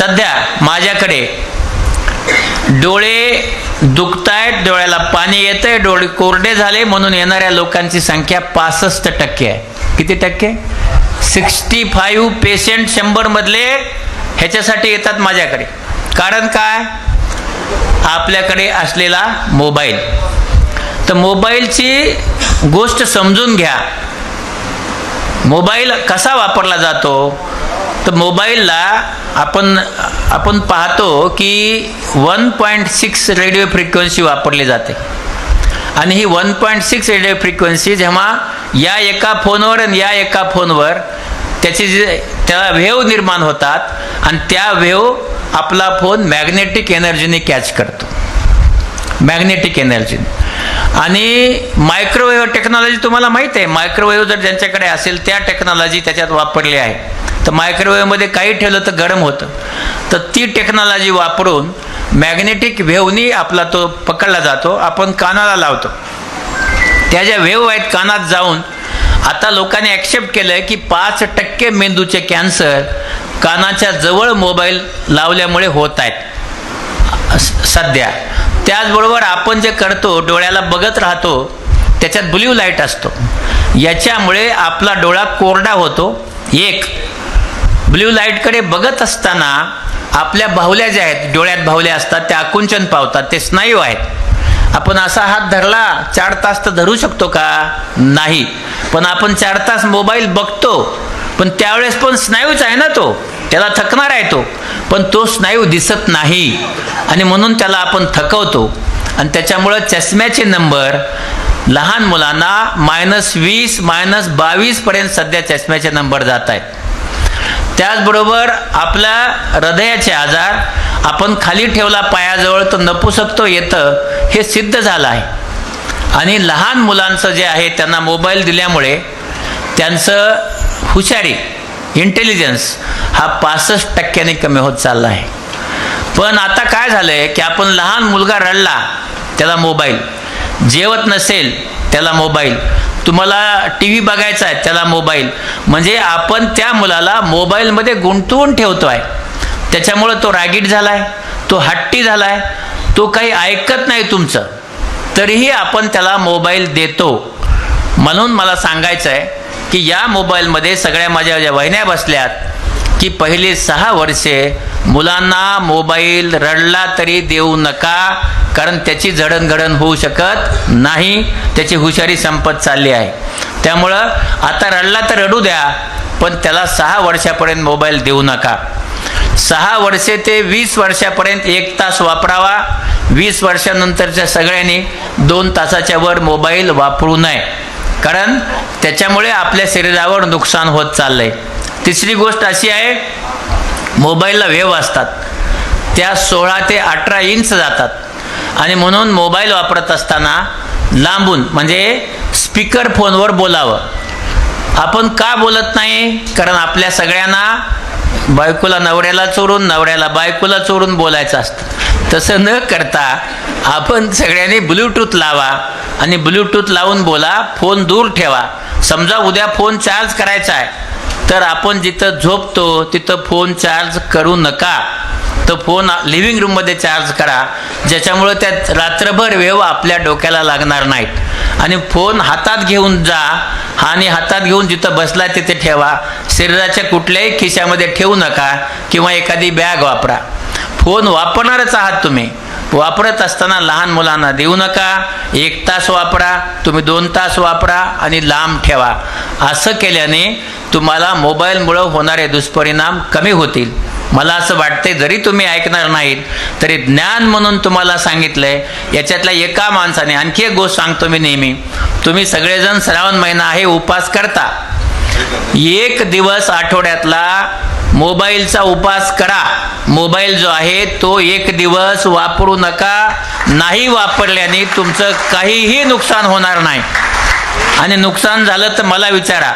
सध्या माझ्याकडे डोळे दुखतायत डोळ्याला पाणी येतंय डोळे कोरडे झाले म्हणून येणाऱ्या लोकांची संख्या पासष्ट टक्के आहे. किती टक्के? सिक्स्टी फाईव्ह पेशंट शंभर मधले ह्याच्यासाठी येतात माझ्याकडे. कारण काय? आपल्याकडे असलेला मोबाईल. तर मोबाईलची गोष्ट समजून घ्या. मोबाईल कसा वापरला जातो? तर मोबाईलला आपण आपण पाहतो की one point six radio frequency वापरली जाते. आणि ही one point six radio frequency जेव्हा या एका फोनवर आणि या एका फोनवर त्याची जे त्याला वेव निर्माण होतात आणि त्या वेव आपला फोन मॅग्नेटिक एनर्जीने कॅच करतो. मॅग्नेटिक एनर्जीने. आणि मायक्रोवेव्ह टेक्नॉलॉजी तुम्हाला माहीत आहे. मायक्रोवेव्ह जर ज्यांच्याकडे असेल त्या टेक्नॉलॉजी त्याच्यात वापरली आहे. तर मायक्रोवेव्हमध्ये काही ठेवलं तर गरम होतं. तर ती टेक्नॉलॉजी वापरून मॅग्नेटिक व्हेवनी आपला तो पकडला जातो. आपण कानाला लावतो. त्या ज्या व्हेव आहेत कानात जाऊन आता लोकांनी ॲक्सेप्ट केलं आहे की पाच टक्के मेंदूचे कॅन्सर कानाच्या जवळ मोबाईल लावल्यामुळे होत आहेत. सध्या. त्याचबरोबर आपण जे करतो डोळ्याला बघत राहतो त्याच्यात ब्ल्यू लाइट असतो. याच्यामुळे आपला डोळा कोरडा होतो. एक ब्ल्यू लाईटकडे बघत असताना आपल्या बाहुल्या ज्या आहेत डोळ्यात बाहुल्या असतात त्या आकुंचन पावतात ते स्नायू आहेत. आपण असा हात धरला चार तास तर धरू शकतो का? नाही. पण आपण चार तास मोबाईल बघतो पण त्यावेळेस पण स्नायूच आहे ना तो. त्याला थकणार आहे तो पण तो स्नायू दिसत नाही. आणि म्हणून त्याला आपण थकवतो. आणि त्याच्यामुळं चष्म्याचे नंबर लहान मुलांना मायनस वीस मायनस बावीसपर्यंत सध्या चष्म्याचे नंबर जात आहेत. त्याचबरोबर आपल्या हृदयाचे आजार आपण खाली ठेवला पायाजवळ तर नपुसकतो येतं हे सिद्ध झालं आहे. आणि लहान मुलांचं जे आहे त्यांना मोबाईल दिल्यामुळे त्यांचं हुशारी इंटेलिजन्स हा पासष्ट टक्क्याने कमी होत चालला आहे. पण आता काय झालं आहे की आपण लहान मुलगा रडला त्याला मोबाईल जेवत नसेल त्याला मोबाईल तुम्हाला टी व्ही बघायचा आहे त्याला मोबाईल म्हणजे आपण त्या मुलाला मोबाईलमध्ये गुंतवून ठेवतो आहे त्याच्यामुळं तो रागीट झाला आहे तो हट्टी झाला आहे तो काही ऐकत नाही तुमचं. तरीही आपण त्याला मोबाईल देतो. म्हणून मला सांगायचं आहे की या मोबाईलमध्ये सगळ्या माझ्या ज्या वहिन्या बसल्यात की पहिले सहा वर्षे मुलांना मोबाईल रडला तरी देऊ नका कारण त्याची जडणघडण होऊ शकत नाही त्याची हुशारी संपत चालली आहे. त्यामुळं आता रडला तर रडू द्या पण त्याला सहा वर्षापर्यंत मोबाईल देऊ नका. सहा वर्षे ते वीस वर्षापर्यंत एक तास वापरावा वीस वर्षानंतरच्या सगळ्यांनी दोन तासाच्या वर मोबाईल वापरू नये. कारण त्याच्यामुळे आपल्या शरीरावर नुकसान होत चाललंय. तिसरी गोष्ट अशी आहे मोबाईलला वेव असतात. त्या सोळा ते अठरा इंच जातात. आणि म्हणून मोबाईल वापरत असताना लांबून म्हणजे स्पीकर फोनवर बोलावं. आपण का बोलत नाही? कारण आपल्या सगळ्यांना बायकोला नवऱ्याला चोरून नवऱ्याला बायकोला चोरून बोलायचं असतं. तसं न करता आपण सगळ्यांनी ब्लूटूथ लावा. आणि ब्लूटूथ लावून बोला फोन दूर ठेवा. समजा उद्या फोन चार्ज करायचा आहे तर आपण जिथं झोपतो तिथं फोन चार्ज करू नका. तर फोन लिव्हिंग रूममध्ये चार्ज करा ज्याच्यामुळं त्यात रात्रभर वेव आपल्या डोक्याला लागणार नाहीत. आणि फोन हातात घेऊन जा आणि हातात घेऊन जिथं बसला तिथे ठेवा. शरीराच्या कुठल्याही खिशामध्ये ठेवू नका किंवा एखादी बॅग वापरा. फोन वापरणारच आहात तुम्ही. वापरत असताना लहान मुलांना देऊ नका. एक तास वापरा तुम्ही दोन तास वापरा आणि लांब ठेवा. असं केल्याने तुम्हाला मोबाईलमुळं होणारे दुष्परिणाम कमी होतील. मला असं वाटते जरी तुम्ही ऐकणार नाहीत तरी ज्ञान म्हणून तुम्हाला सांगितलंय याच्यातल्या एका माणसाने आणखी एक गोष्ट सांगतो मी नेहमी. तुम्ही सगळेजण श्रावण महिना आहे उपास करता. एक दिवस आठवड्यातला मोबाईलचा उपास करा. मोबाईल जो आहे तो एक दिवस वापरू नका नाही वापरल्याने तुमचं काहीही नुकसान होणार नाही. आणि नुकसान झालं तर मला विचारा.